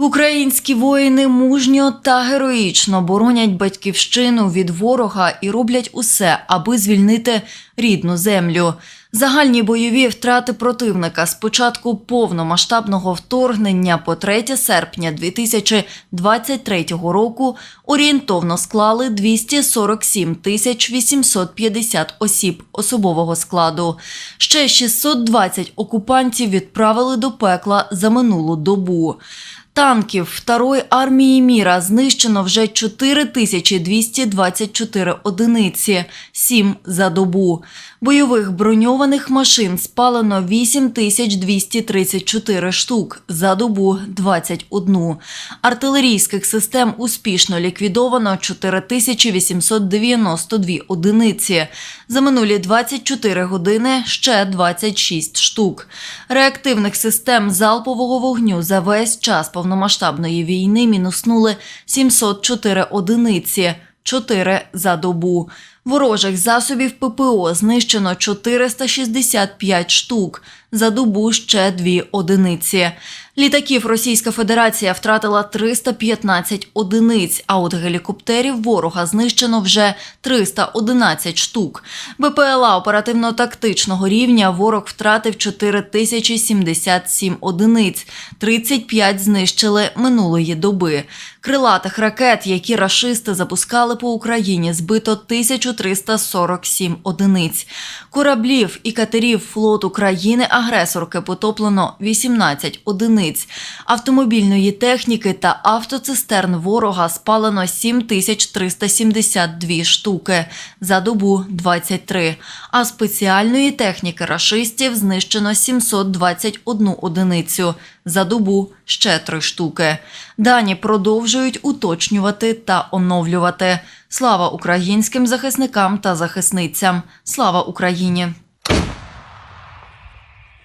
Українські воїни мужньо та героїчно боронять батьківщину від ворога і роблять усе, аби звільнити рідну землю. Загальні бойові втрати противника з початку повномасштабного вторгнення по 3 серпня 2023 року орієнтовно склали 247 тисяч 850 осіб особового складу. Ще 620 окупантів відправили до пекла за минулу добу. Танків Второї армії міра знищено вже 4224 одиниці, 7 за добу. Бойових броньованих машин спалено 8234 штук, за добу 21. Артилерійських систем успішно ліквідовано 4892 одиниці. За минулі 24 години ще 26 штук. Реактивних систем залпового вогню за весь час повномасштабної війни мінуснули 704 одиниці, 4 за добу. Ворожих засобів ППО знищено 465 штук, за добу ще 2 одиниці. Літаків Російська Федерація втратила 315 одиниць, а от гелікоптерів ворога знищено вже 311 штук. БПЛА оперативно-тактичного рівня ворог втратив 4077 одиниць, 35 знищили минулої доби. Крилатих ракет, які рашисти запускали по Україні, збито 1347 одиниць. Кораблів і катерів флоту країни-агресорки потоплено 18 одиниць. Автомобільної техніки та автоцистерн ворога спалено 7372 штуки, за добу 23. А спеціальної техніки рашистів знищено 721 одиницю, за добу ще три штуки. Дані продовжують уточнювати та оновлювати. Слава українським захисникам та захисницям! Слава Україні!